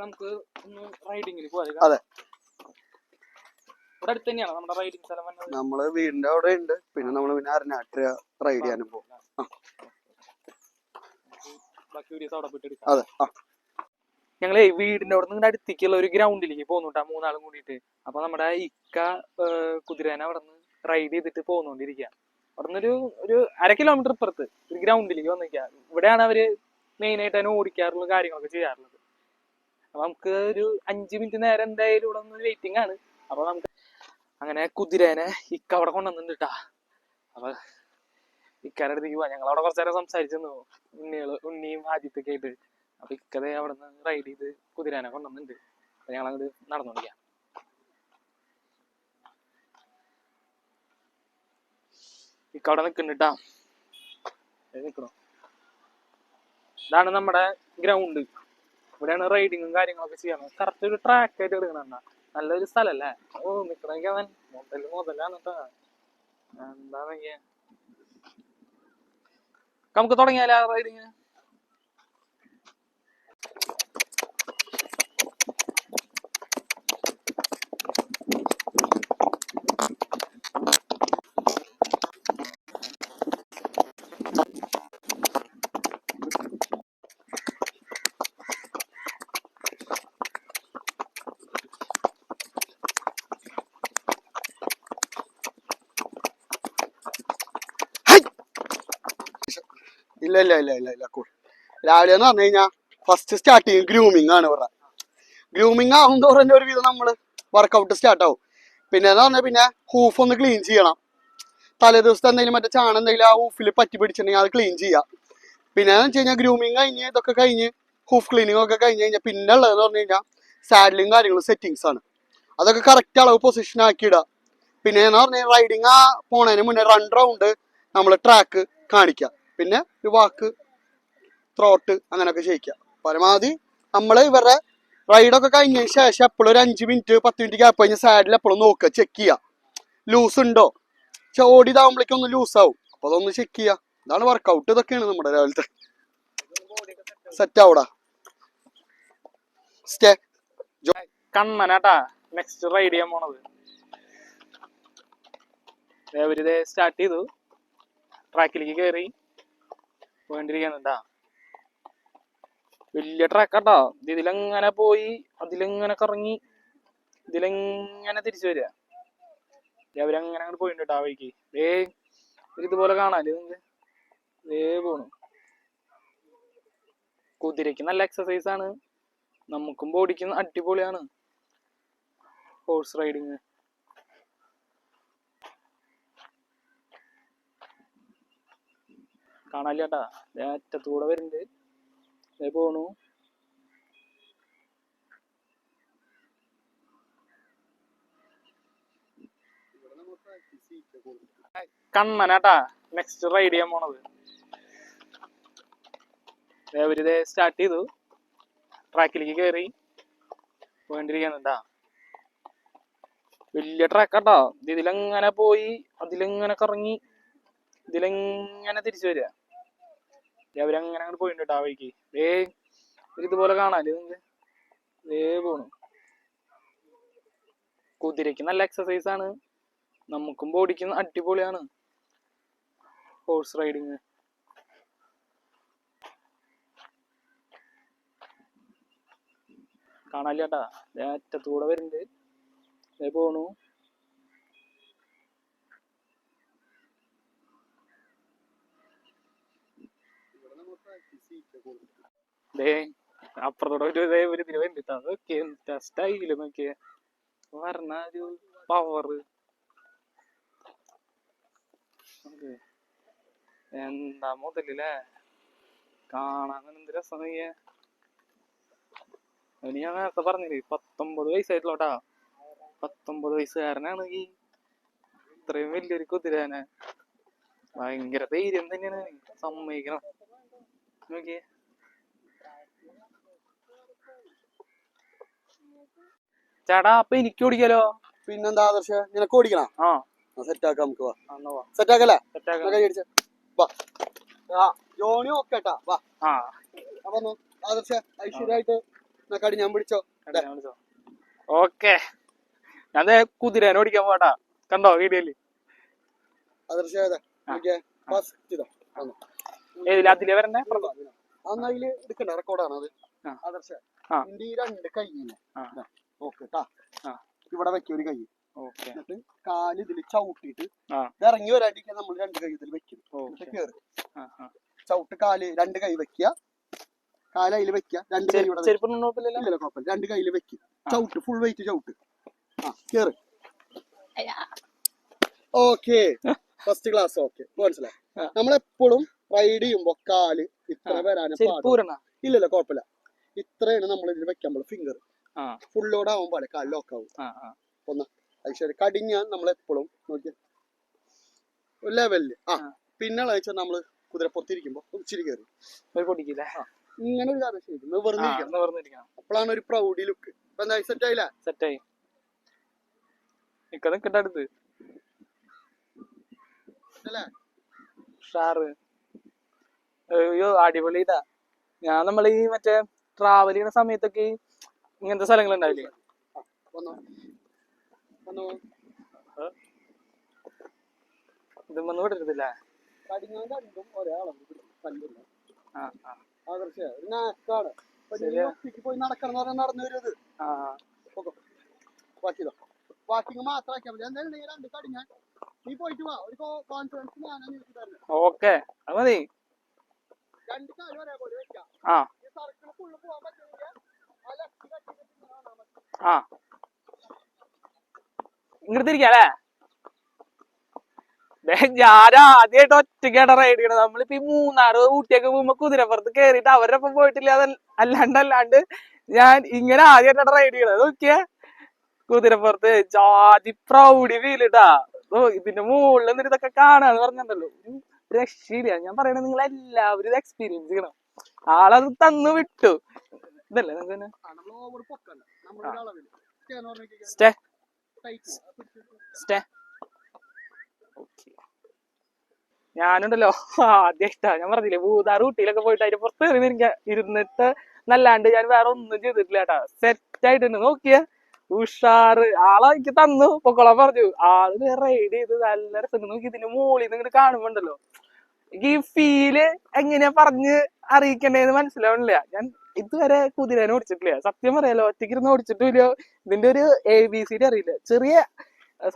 നമുക്ക് ഒന്ന് റൈഡിങ്ങിന് പോവാം. അതെ. ഇവിടെ അടുത്ത് തന്നെയാണ് നമ്മുടെ റൈഡിങ് സ്ഥലം വന്നത്. നമ്മൾ വീടിന്റെ അവിടെ ഉണ്ട്. പിന്നെ നമ്മൾ പിന്നെ അരനാട്ടിര റൈഡ് ചെയ്യാനും പോകും ബാക്കി വീഡിയോസ് അവിടെ പോയിട്ട് എടുക്കാം. അതെ. ആ. ഞങ്ങളെ വീടിന്റെ അവിടെ നിന്ന് അടുത്തേക്കുള്ള ഒരു ഗ്രൗണ്ടിലേക്ക് പോകുന്നുട്ടാ മൂന്നാളും കൂടിയിട്ട്. അപ്പൊ നമ്മുടെ ഇക്ക കുതിരേനെ അവിടെ നിന്ന് റൈഡ് ചെയ്തിട്ട് പോകുന്നോണ്ടിരിക്കുക അവിടെ നിന്ന് ഒരു അര കിലോമീറ്റർ ഇപ്പുറത്ത് ഒരു ഗ്രൗണ്ടിലേക്ക് വന്നിരിക്കുക ഇവിടെയാണ് അവർ മെയിൻ ആയിട്ട് അതിനെ ഓടിക്കാറുള്ള കാര്യങ്ങളൊക്കെ ചെയ്യാറുള്ളത്. അപ്പൊ നമുക്ക് ഒരു അഞ്ച് മിനിറ്റ് നേരം എന്തായാലും ഇവിടെ ഒന്ന് വെയിറ്റിംഗ് ആണ്. അപ്പൊ നമുക്ക് അങ്ങനെ കുതിരേനെ ഇക്ക അവിടെ കൊണ്ടുവന്നിട്ടുണ്ട് ട്ടാ. അപ്പൊ ഇക്കാരുടെ അടുത്തേക്ക് പോവാ. ഞങ്ങൾ അവിടെ കുറച്ചു നേരം സംസാരിച്ചു ഉണ്ണികൾ ഉണ്ണിയും ആദ്യത്തൊക്കെ ആയിട്ട്. അപ്പൊ ഇക്കതെ അവിടെ നിന്ന് റൈഡ് ചെയ്ത് കുതിരേനെ കൊണ്ടുവന്നിട്ടുണ്ട്. അപ്പൊ ഞങ്ങൾ അങ്ങോട്ട് നടന്നോണ്ടിരിക്കാം. ഇക്ക അവിടെ നിക്കുന്നുണ്ടാ നിക്കണോ. ഇതാണ് നമ്മുടെ ഗ്രൗണ്ട് ഇവിടെയാണ് റൈഡിങ്ങും കാര്യങ്ങളൊക്കെ ചെയ്യണം കറക്റ്റ് ഒരു ട്രാക്ക് ആയിട്ട് എടുക്കണ നല്ലൊരു സ്ഥലല്ലേ? ഓ നിക്കണമെങ്കിൽ അവൻ മുതൽ മുതലാണ് കേട്ടോ എന്താ നോക്കിയ നമുക്ക് തുടങ്ങിയാലോ റൈഡിങ് ഇല്ല ഇല്ല ഇല്ല ഇല്ല ഇല്ല കൂടെ രാവിലെ എന്ന് പറഞ്ഞു കഴിഞ്ഞാൽ ഫസ്റ്റ് സ്റ്റാർട്ട് ചെയ്യും ഗ്രൂമിങ് ആണ് ഇവിടെ ഗ്രൂമിങ് ആവും തോറും തന്നെ ഒരുവിധം നമ്മൾ വർക്കൗട്ട് സ്റ്റാർട്ട് ആവും. പിന്നെ എന്ന് പറഞ്ഞാൽ പിന്നെ ഹൂഫ് ഒന്ന് ക്ലീൻ ചെയ്യണം. തലേ ദിവസത്തെ എന്തെങ്കിലും മറ്റേ ചാണം എന്തെങ്കിലും ആ ഹൂഫിൽ പറ്റി പിടിച്ചിട്ടുണ്ടെങ്കിൽ അത് ക്ലീൻ ചെയ്യാം. പിന്നെ വെച്ച് കഴിഞ്ഞാൽ ഗ്രൂമിങ് കഴിഞ്ഞ് ഇതൊക്കെ കഴിഞ്ഞ് ഹൂഫ് ക്ലീനിങ് ഒക്കെ കഴിഞ്ഞ് കഴിഞ്ഞാൽ പിന്നെ ഉള്ളതെന്ന് പറഞ്ഞു കഴിഞ്ഞാൽ സാഡിലും കാര്യങ്ങളും സെറ്റിങ്സ് ആണ്. അതൊക്കെ കറക്റ്റ് അളവ് പൊസിഷൻ ആക്കിയിടുക പിന്നെ എന്ന് പറഞ്ഞാൽ റൈഡിങ് ആ പോണതിന് മുന്നേ റൺ റൗണ്ട് നമ്മൾ ട്രാക്ക് കാണിക്കുക പിന്നെ ഒരു വാക്ക് ത്രോട്ട് അങ്ങനെയൊക്കെ ചെയ്യിക്കുക പരമാവധി നമ്മൾ ഇവരുടെ റൈഡൊക്കെ കഴിഞ്ഞതിന് ശേഷം എപ്പോഴും ഒരു അഞ്ച് മിനിറ്റ് പത്ത് മിനിറ്റ് ഗ്യാപ്പ് കഴിഞ്ഞ് സൈഡിൽ എപ്പോഴും നോക്കുക ചെക്ക് ചെയ്യുക. ലൂസ് ഉണ്ടോ? പക്ഷെ ഓടിയതാവുമ്പോഴേക്കും ഒന്ന് ലൂസ് ആവും. അപ്പൊ അതൊന്ന് ചെക്ക് ചെയ്യുക. ഇതാണ് വർക്കൗട്ട് ഇതൊക്കെയാണ് നമ്മുടെ രാവിലത്തെ. സെറ്റ് ആവൂടാ. സ്റ്റേ കണ്ണനാട്ടാ നെക്സ്റ്റ് റൈഡ് ചെയ്യാൻ പോണത്. അവരിത് സ്റ്റാർട്ട് ചെയ്തു. ട്രാക്കിലേക്ക് കയറി പോയിട്ടിരിക്കുന്നുണ്ടാ വലിയ ട്രാക്കാട്ടോ. ഇതിലെങ്ങനെ പോയി അതിലെങ്ങനെ കറങ്ങി ഇതിലെങ്ങനെ തിരിച്ചു വരിക. അവരങ്ങനെ അങ്ങോട്ട് പോയിട്ടുണ്ട് കേട്ടോ ആ വഴിക്ക്. ദേ ഇതുപോലെ കാണാല്ലേ നിങ്ങക്ക് ഏ പോണു. കുതിരയ്ക്ക് നല്ല എക്സസൈസ് ആണ്. നമുക്കും ബോഡിക്കും അടിപൊളിയാണ്. ഹോഴ്സ് റൈഡിങ് കാണാല്ല ചേട്ടാ ദേ അറ്റത്തൂടെ വരുന്നുണ്ട്. ദേ പോണു. കണ്ണനാട്ടാ. നെക്സ്റ്റ് റൈഡ് ചെയ്യാൻ പോണത്. ദേ അവരിത് സ്റ്റാർട്ട് ചെയ്തു. ട്രാക്കിലേക്ക് കയറി പോയിട്ടിരിക്കുന്നുണ്ടാ വലിയ ട്രാക്കാട്ടോ ഇതിലെങ്ങനെ പോയി അതിലെങ്ങനെ കറങ്ങി ഇതിലെങ്ങനെ തിരിച്ചു വരിക. അവരങ്ങനെ അങ്ങോട്ട് പോയിട്ടുണ്ട് ആ വഴിക്ക്. ഒരു ഇതുപോലെ കാണാല്ലേ നിങ്ങക്ക് ദേ പോണു. കുതിരയ്ക്ക് നല്ല എക്സസൈസ് ആണ്. നമുക്കും ബോഡിക്കും അടിപൊളിയാണ്. ഹോഴ്സ് റൈഡിങ് കാണാല്ല ചേട്ടാ ദേ അറ്റത്തൂടെ വരുന്നുണ്ട് പോണു. ദേ ഒരു എന്താ മുതലല്ലേ കാണാൻ രസം ഇനി ഞാൻ നേരത്തെ പറഞ്ഞില്ലേ പത്തൊമ്പത് വയസ്സായിട്ടുള്ള പത്തൊമ്പത് വയസ്സുകാരനാണ് ഈ. ഇത്രയും വലിയൊരു കുതിരാനെ. ഭയങ്കര ധൈര്യം തന്നെയാണ്. സമ്മതിക്കണം. നോക്കിയേ. ചേട്ടാ അപ്പൊ എനിക്ക് ഓടിക്കാലോ? പിന്നെന്താ ആദർശ? നിനക്ക് ഓടിക്കണോ? ആ. സെറ്റ് ആക്കാം നമുക്ക് വാ. എന്നാ വാ. സെറ്റ് ആക്കല്ലേ? സെറ്റ് ആക്കാം. എന്നാ കൈ വാ. ആ ജോണി ഓക്കെ വാ. അപ്പൊ ആദർശ ഐശ്വര്യമായിട്ട് നക്കാടി ഞാൻ പിടിച്ചോ? ഓക്കെ. ഞാൻ കുതിരേനെ ഓടിക്കാൻ പോട്ടാ കണ്ടോ വീഡിയോയിൽ ആദർശ ഏതാ ആ. നോക്കിയേ ഫസ്റ്റ് ഇതാ. വന്നോ. ഏതിൽ? അതിലെ വരണ്ടേ? അന്ന് എടുക്കണ്ട. റെക്കോർഡാണ് അത്. ആദർശ രണ്ട് കൈയില്ലേ ഇവിടെ വെക്കും ഒരു കൈ. ഓക്കെ. എന്നിട്ട് കാൽ ഇതിൽ ചവിട്ടിയിട്ട്. ഇത് ഇറങ്ങി വരാണ്ടിരിക്കാൻ നമ്മൾ രണ്ട് കൈ ഇതിൽ വെക്കും. എന്നിട്ട് ഓക്കെ. കേറ്. ചവിട്ട് കാൽ രണ്ട് കൈ വെക്കുക കാൽ അതിൽ വെക്കുക രണ്ട് കൈ ഇവിടെ വെക്കുക. കുഴപ്പമില്ല രണ്ട് കൈയിൽ വെക്കും. ചവിട്ട് ഫുൾ വെയിറ്റ് ചവിട്ട്. ആ കേറ്. ഓക്കെ. First class okay. മനസ്സിലായി. നമ്മളെപ്പോഴും റൈഡ് ചെയ്യുമ്പോ കാൽ ഇത്ര. വരാനും ഇല്ലല്ലോ കുഴപ്പമില്ല ഇത്രയാണ് നമ്മൾ ഇതിൽ വെക്കാൻ ഫിംഗർ ഫുൾ ലോഡ് ആവുമ്പോൾ കാൽ ലോക്ക് ആവും. ഒന്ന്. അത് ശരി. കടിഞ്ഞ നമ്മൾ എപ്പോഴും നോക്കി ഒരു ലെവലിൽ ആ. പിന്നെ വെച്ചാൽ നമ്മൾ കുതിരപ്പുറത്തിരിക്കുമ്പോ ഇച്ചിരി കയറി പൊടിക്കില്ലേ? ഇങ്ങനെ ഒരു കാര്യം ചെയ്തു നിവർന്നിരിക്കണം അപ്പോഴാണ് ഒരു പ്രൗഡി ലുക്ക് ഇപ്പൊ സെറ്റ് ആയില്ല? സെറ്റ് ആയി. നിക്കട്ടെ അടുത്ത്. ഷാറ് അയ്യോ അടിപൊളിയിട്ടാ ഞാൻ നമ്മൾ ഈ മറ്റേ ട്രാവൽ ചെയ്യുന്ന സമയത്തൊക്കെ ഇങ്ങനത്തെ സ്ഥലങ്ങൾ ഉണ്ടാവില്ലേ ഇതൊന്നും വിടരുതില്ല പോയി നടക്കണം നടന്നു വരുന്നത് ആ ബാക്കിയതോ വാക്കിങ് മാത്രം ആക്കിയാൽ മതി. എന്തായാലും നീ രണ്ട് നീ പോയിട്ട് വാ. ഒരു കോൺഫിഡൻസ് ഞാനാ നിനക്ക് തരുന്നത് ഓക്കെ. അത് മതി. രണ്ട് കാലും ഒരേപോലെ വെക്കാം. ആ. ഈ സർക്കിൾ ഫുള്ള് പോകാൻ പറ്റുമെങ്കിൽ ആ. ലെഫ്റ്റ് കട്ടിട്ട് പിന്നെ കാണാൻ പറ്റും ആ ഇങ്ങോട്ട് തിരിക്കാല്ലേ ഞാൻ ആദ്യമായിട്ട് ഒറ്റയ്ക്കാണ് റൈഡ് നമ്മളിപ്പോ ഈ മൂന്നാറ് ഊട്ടിയൊക്കെ പോകുമ്പോ കുതിരപ്പുറത്ത് കേറിയിട്ട് അവരുടെ ഒപ്പം പോയിട്ടില്ല അല്ലാണ്ട് അല്ലാണ്ട് ഞാൻ ഇങ്ങനെ ആദ്യമായിട്ടാണ് റൈഡ് ചെയ്യണത്. നോക്കിയേ. കുതിരപ്പുറത്ത് ജാതി പ്രൗഢി ഫീൽ ഇട്ടാ. ഇതിന്റെ മുകളിൽ നിന്നിട്ട് ഇതൊക്കെ കാണാന്ന് പറഞ്ഞിട്ടുണ്ടല്ലോ. രക്ഷയില്ല. ഞാൻ പറയണത് നിങ്ങൾ എല്ലാവരും ഇത് എക്സ്പീരിയൻസ് ചെയ്യണം. ആളത് തന്നു വിട്ടു. ഇതല്ലേ നമുക്ക് തന്നെ? സ്റ്റേ സ്റ്റേ ഓക്കെ ഞാനുണ്ടല്ലോ. ആദ്യമായിട്ടാ ഞാൻ പറഞ്ഞില്ലേ ഭൂതാർ ഊട്ടിയിലൊക്കെ പോയിട്ട് അതിന്റെ പുറത്ത് കയറി ഇരുന്നിട്ട് നല്ലാണ്ട് ഞാൻ വേറെ ഒന്നും ചെയ്തിട്ടില്ല കേട്ടാ. സെറ്റ് ആയിട്ടുണ്ട് നോക്കിയ. ഉഷാറ്. ആളെ എനിക്ക് തന്നു. പൊക്കോളാൻ പറഞ്ഞു. ആൾ റൈഡ് ചെയ്ത് നല്ല രസം നോക്കി ഇതിന്റെ മുകളിൽ നിന്ന് ഇങ്ങോട്ട് കാണുമ്പോണ്ടല്ലോ എനിക്ക് ഈ ഫീൽ എങ്ങനെയാ പറഞ്ഞ് അറിയിക്കണ്ടേന്ന് മനസ്സിലാവണില്ല. ഞാൻ ഇതുവരെ കുതിരനെ ഓടിച്ചിട്ടില്ല. സത്യം പറയാലോ ഒറ്റയ്ക്ക് ഇരുന്ന് ഓടിച്ചിട്ടില്ല ഇതിന്റെ ഒരു എ ബി സി ഡി അറിയില്ല. ചെറിയ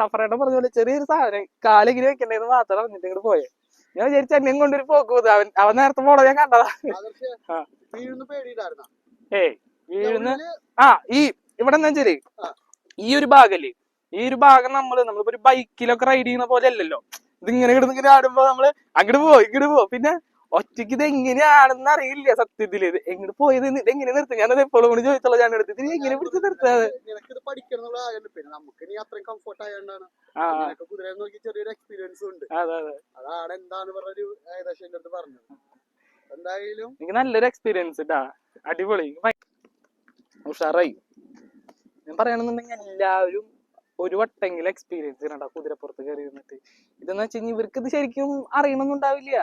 സഫറേട്ടൻ പറഞ്ഞ പോലെ ചെറിയൊരു സാധനം കാലിങ്ങനെ വെക്കണ്ടേന്ന് മാത്രം പറഞ്ഞിട്ട് ഇങ്ങോട്ട് പോയെ. ഞാൻ വിചാരിച്ച എന്നെയും കൊണ്ടൊരു പോക്ക് പോകുന്നത് അവൻ അവൻ നേരത്തെ പോണോ ഞാൻ കണ്ടതാ. ഏയ് വീഴുന്ന ആ ഈ ഇവിടെ എന്താ ചെറിയ ഈ ഒരു ഭാഗല്ലേ? ഈ ഒരു ഭാഗം നമ്മൾ നമ്മളിപ്പോ ഒരു ബൈക്കിലൊക്കെ റൈഡ് ചെയ്യുന്ന പോലെ അല്ലല്ലോ. ഇതിങ്ങനെ കിടന്ന് ഇങ്ങനെ ആടുമ്പോ നമ്മൾ അങ്ങോട്ട് പോവോ ഇങ്ങോട്ട് പോ പിന്നെ ഒറ്റയ്ക്ക് ഇത് എങ്ങനെയാണെന്ന് അറിയില്ല സത്യത്തിൽ. ഇത് എങ്ങോട്ട് പോയത് ഇത് എങ്ങനെ നിർത്തും? ഞാനത് എപ്പോഴും കൂടി ചോദിച്ചോളൂ ഞാൻ എടുത്ത്. ഇത് എങ്ങനെ പിടിച്ച് നിർത്താതെ നിനക്കിത് പഠിക്കണം പിന്നെ നമുക്ക് ഇനി അത്രയും കംഫർട്ട് ആയതുകൊണ്ടാണ് നിനക്ക് കുതിര നോക്കി ചെറിയൊരു എക്സ്പീരിയൻസ് ഉണ്ട്. അതെ അതെ അതാണ് എന്താണ് പറഞ്ഞൊരു ഏകദേശം എന്റെ അടുത്ത് പറഞ്ഞത്. എന്തായാലും എനിക്ക് നല്ലൊരു എക്സ്പീരിയൻസ് ഇട്ടാ അടിപൊളി. ഉഷാറായി. ഞാൻ പറയണെന്നുണ്ടെങ്കിൽ എല്ലാവരും ഒരു വട്ടെങ്കിലും എക്സ്പീരിയൻസ് ചെയ്യണം കുതിരപ്പുറത്ത് കയറി നിന്നിട്ട്. ഇതെന്ന് വെച്ച് കഴിഞ്ഞാൽ ഇവർക്ക് ഇത് ശരിക്കും അറിയണമെന്നുണ്ടാവില്ല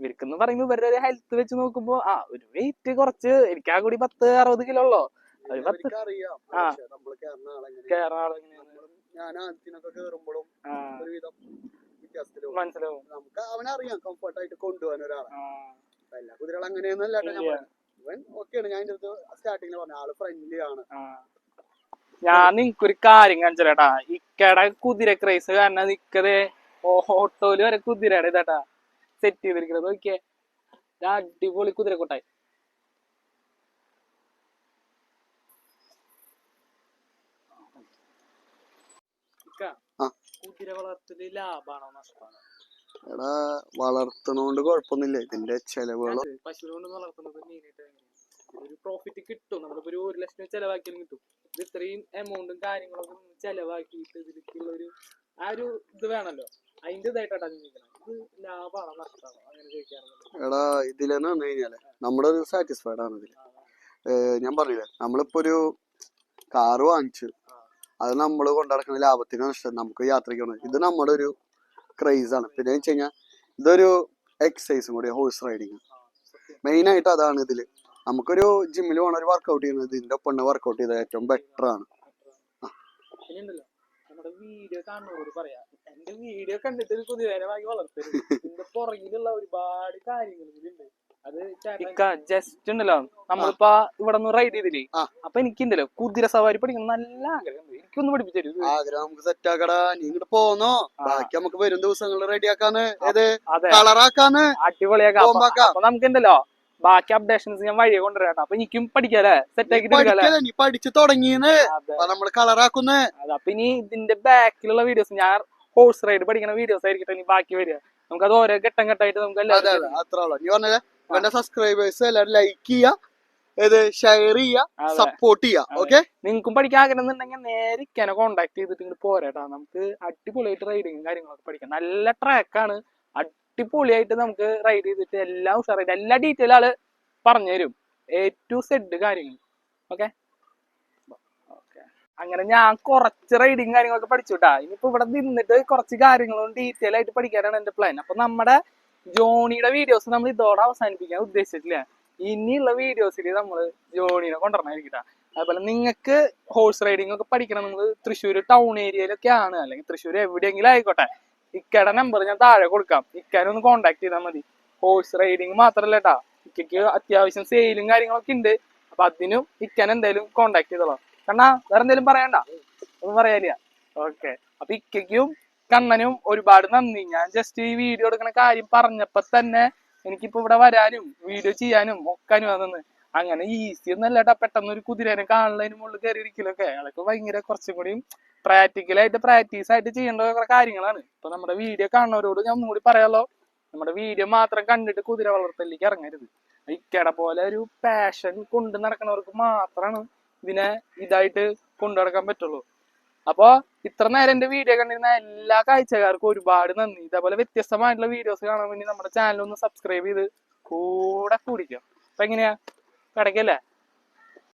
ഇവർക്കെന്ന് പറയുമ്പോ ഇവരുടെ ഒരു ഹെൽത്ത് വെച്ച് നോക്കുമ്പോ ആ ഒരു വെയിറ്റ് കുറച്ച് എനിക്ക് ആ കൂടി പത്ത് അറുപത് കിലോ ഉള്ളോ? ഒരു പത്ത്. അറിയാം ആ. കേരള മനസ്സിലാവും. നമുക്ക് അവനറിയാം കംഫർട്ട് ആയിട്ട് കൊണ്ടുപോകാൻ ഒരാളെ. ആ, അപ്പൊ എല്ലാ കുതിരകൾ അങ്ങനെയൊന്നല്ല ഞാൻ ഇവൻ ഓക്കെയാണ് ഞാൻ എന്റെ അടുത്ത് സ്റ്റാർട്ടിങ്ങിൽ പറഞ്ഞ ആൾ ഫ്രണ്ട്ലി ആണ്. ആ. ഞാൻ നിങ്ങക്കൊരു കാര്യം കാണിച്ചേട്ടാ ഇക്കടെ കുതിര ക്രൈസ് കാരണം നിക്കതേ ഓട്ടോയിൽ വരെ കുതിരയുടെ ഇതാട്ടാ. സെറ്റ് ചെയ്തിരിക്കുന്നത്. നോക്കിയേ. ഒരു അടിപൊളി കുതിരക്കൊട്ടായി. കുതിര വളർത്തൽ ലാഭാണോ നഷ്ടമാണോ? എടാ വളർത്തണോണ്ട് കുഴപ്പമൊന്നുമില്ല ഇതിന്റെ ചെലവുകളോ പശുവിനെ കൊണ്ട് വളർത്തുന്നത് മെയിനായിട്ട് ഒരു പ്രോഫിറ്റ് കിട്ടും. നമ്മളിപ്പോ ഒരു ഒരു ലക്ഷം ചെലവാക്കിയാലും കിട്ടും. ഇത് ഇത്രയും എമൗണ്ടും കാര്യങ്ങളൊക്കെ ചെലവാക്കിയിട്ട് ഇതിലേക്കുള്ള ഒരു ആ ഒരു ഇത് വേണല്ലോ. അതിന്റെ ഇതായിട്ടാണ് ചോദിക്കണം ഇത് ലാഭമാണോ നഷ്ടമാണോ. അങ്ങനെ ചോദിക്കാറുണ്ട്. എടാ ഇതിലെന്ന് പറഞ്ഞു കഴിഞ്ഞാൽ ഒരു സാറ്റിസ്ഫൈഡ് ആണ് ഇതിൽ. ഞാൻ പറഞ്ഞില്ലേ നമ്മളിപ്പോ ഒരു കാറ് വാങ്ങിച്ചു അത് നമ്മൾ കൊണ്ടുനടക്കുന്ന ലാഭത്തിന് നഷ്ടം നമുക്ക് യാത്രയ്ക്ക് പോകണം ഇത് നമ്മുടെ ഒരു ക്രൈസ് ആണ്. പിന്നെ വെച്ച് കഴിഞ്ഞാൽ ഇതൊരു എക്സസൈസും കൂടി ഹോഴ്സ് റൈഡിങ് മെയിൻ ആയിട്ട് അതാണ് ഇതിൽ. നമുക്കൊരു ജിമ്മിൽ പോകണ ഒരു വർക്കൗട്ട് ചെയ്യുന്നത് ഇതിന്റെ ഒപ്പം വർക്കൗട്ട് ചെയ്തത് ഏറ്റവും ബെറ്റർ ആണ്. പിന്നെയുണ്ടല്ലോ നമ്മുടെ വീഡിയോ കാണുന്നവരോട് പറയാം എന്റെ വീഡിയോ കണ്ടിട്ട് ഒരു കുതിരേനെ വാങ്ങി വളർത്തരുത്. ഇതിന്റെ പുറകിലുള്ള ഒരുപാട് കാര്യങ്ങൾ ഇതിലുണ്ട് അത് ജസ്റ്റ് ഉണ്ടല്ലോ. നമ്മളിപ്പോ ഇവിടെ നിന്ന് റൈഡ് ചെയ്തില്ലേ? അപ്പൊ എനിക്കുണ്ടല്ലോ കുതിര സവാരി പഠിക്കണം നല്ല ആഗ്രഹം എനിക്കൊന്ന് പഠിപ്പിച്ചു തരൂ ആഗ്രഹം നമുക്ക് സെറ്റ് ആക്കടാ. നീ ഇങ്ങോട്ട് പോന്നോ. ബാക്കി നമുക്ക് വരും ദിവസങ്ങളിൽ റെഡി കളറാക്കാന്ന് അടിപൊളിയാക്കാം. നമുക്ക് ബോംബാക്കാം. ബാക്കി അപ്ഡേഷൻസ് ഞാൻ വഴിയെ കൊണ്ടുവരാട്ടോ. അപ്പൊ എനിക്കും പഠിക്കാലേ സെറ്റ് ആക്കിട്ട് പഠിച്ചു തുടങ്ങിയെന്ന് നമ്മൾ അപ്പൊ നമ്മൾ കളറാക്കുന്ന് അപ്പൊ ഇനി ഇതിന്റെ ബാക്കിലുള്ള വീഡിയോസ് ഞാൻ ഹോഴ്സ് റൈഡ് പഠിക്കുന്ന വീഡിയോസ് ആയിരിക്കട്ടെ ഇനി ബാക്കി വരിക. നമുക്ക് അത് ഓരോ ഘട്ടം ഘട്ടമായിട്ട് നമുക്ക് അതെ അതെ എല്ലാവരും അത്ര ഉള്ളു. നീ പറഞ്ഞത് ഇവന്റെ സബ്സ്ക്രൈബേഴ്സ് എല്ലാവരും ലൈക്ക് ചെയ്യാ ഇത് ഷെയർ. സപ്പോർട്ട്. ഓക്കെ നിങ്ങൾക്കും പഠിക്കാൻ ആഗ്രഹം ഉണ്ടെങ്കിൽ നേരെ ഇക്കാനെ കോണ്ടാക്ട് ചെയ്തിട്ട് ഇങ്ങോട്ട് പോരാട്ടാ. നമുക്ക് അടിപൊളിയായിട്ട് റൈഡിങ്ങും കാര്യങ്ങളൊക്കെ പഠിക്കാം. നല്ല ട്രാക്കാണ് അടിപൊളിയായിട്ട് നമുക്ക് റൈഡ് ചെയ്തിട്ട് എല്ലാം ഉഷാറായിട്ട് എല്ലാ ഡീറ്റെയിൽ ആൾ പറഞ്ഞു തരും എ ടു സെഡ് കാര്യങ്ങൾ ഓക്കെ അങ്ങനെ ഞാൻ കുറച്ച് റൈഡിങ് കാര്യങ്ങളൊക്കെ പഠിച്ചുട്ടാ. ഇനിയിപ്പോ ഇവിടെ നിന്നിട്ട് കുറച്ച് കാര്യങ്ങളും ഡീറ്റെയിൽ ആയിട്ട് പഠിക്കാനാണ് എന്റെ പ്ലാൻ അപ്പൊ നമ്മുടെ ജോണിയുടെ വീഡിയോസ് നമ്മൾ ഇതോടെ അവസാനിപ്പിക്കാൻ ഉദ്ദേശിച്ചിട്ടില്ല. ഇനിയുള്ള വീഡിയോസിൽ നമ്മൾ ജോണിനെ കൊണ്ടുവരണമായിരിക്കട്ടാ അതുപോലെ നിങ്ങൾക്ക് ഹോഴ്സ് റൈഡിംഗ് ഒക്കെ പഠിക്കണം. നിങ്ങൾ തൃശ്ശൂർ ടൗൺ ഏരിയയിലൊക്കെ ആണ് അല്ലെങ്കിൽ തൃശ്ശൂർ എവിടെയെങ്കിലും ആയിക്കോട്ടെ. ഇക്കയുടെ നമ്പർ ഞാൻ താഴെ കൊടുക്കാം. ഇക്കാനെ ഒന്ന് കോണ്ടാക്ട് ചെയ്താൽ മതി. ഹോഴ്സ് റൈഡിങ് മാത്രല്ല കേട്ടാ ഇക്കയ്ക്ക് അത്യാവശ്യം സെയിലും കാര്യങ്ങളൊക്കെ ഉണ്ട് അപ്പൊ അതിനും ഇക്കാൻ എന്തായാലും കോണ്ടാക്ട് ചെയ്തോളാം. കണ്ണാ വേറെ എന്തെങ്കിലും പറയണ്ട? ഒന്നും പറയാനില്ല. ഓക്കെ അപ്പൊ ഇക്കയ്ക്കും കണ്ണനും ഒരുപാട് നന്ദി. ഞാൻ ജസ്റ്റ് ഈ വീഡിയോ എടുക്കുന്ന കാര്യം പറഞ്ഞപ്പോ തന്നെ എനിക്കിപ്പോ ഇവിടെ വരാനും വീഡിയോ ചെയ്യാനും ഒക്കെ അനുവാദം അങ്ങനെ ഈസി ഒന്നല്ല പെട്ടെന്ന് ഒരു കുതിരേനെ കാണുന്നതിന് മുകളിൽ കയറി ഇരിക്കലൊക്കെ. അതൊക്കെ ഭയങ്കര കുറച്ചും കൂടി പ്രാക്ടിക്കലായിട്ട് പ്രാക്ടീസ് ആയിട്ട് ചെയ്യേണ്ട കുറെ കാര്യങ്ങളാണ്. ഇപ്പൊ നമ്മുടെ വീഡിയോ കാണുന്നവരോട് ഞാൻ ഒന്നുകൂടി പറയാലോ. നമ്മുടെ വീഡിയോ മാത്രം കണ്ടിട്ട് കുതിര വളർത്തലിലേക്ക് ഇറങ്ങരുത്. ഇക്കട പോലെ ഒരു പാഷൻ കൊണ്ട് നടക്കുന്നവർക്ക് മാത്രമാണ് ഇതിനെ ഇതായിട്ട് കൊണ്ടു നടക്കാൻ പറ്റുള്ളൂ. അപ്പോ ഇത്ര നേരം എന്റെ വീഡിയോ കണ്ടിരുന്ന എല്ലാ കാഴ്ചക്കാർക്കും ഒരുപാട് നന്ദി. ഇതേപോലെ വ്യത്യസ്തമായിട്ടുള്ള വീഡിയോസ് കാണാൻ വേണ്ടി നമ്മുടെ ചാനൽ ഒന്ന് സബ്സ്ക്രൈബ് ചെയ്ത് കൂടെ കൂടിക്കാം. അപ്പൊ എങ്ങനെയാ? കിടക്കല്ലേ?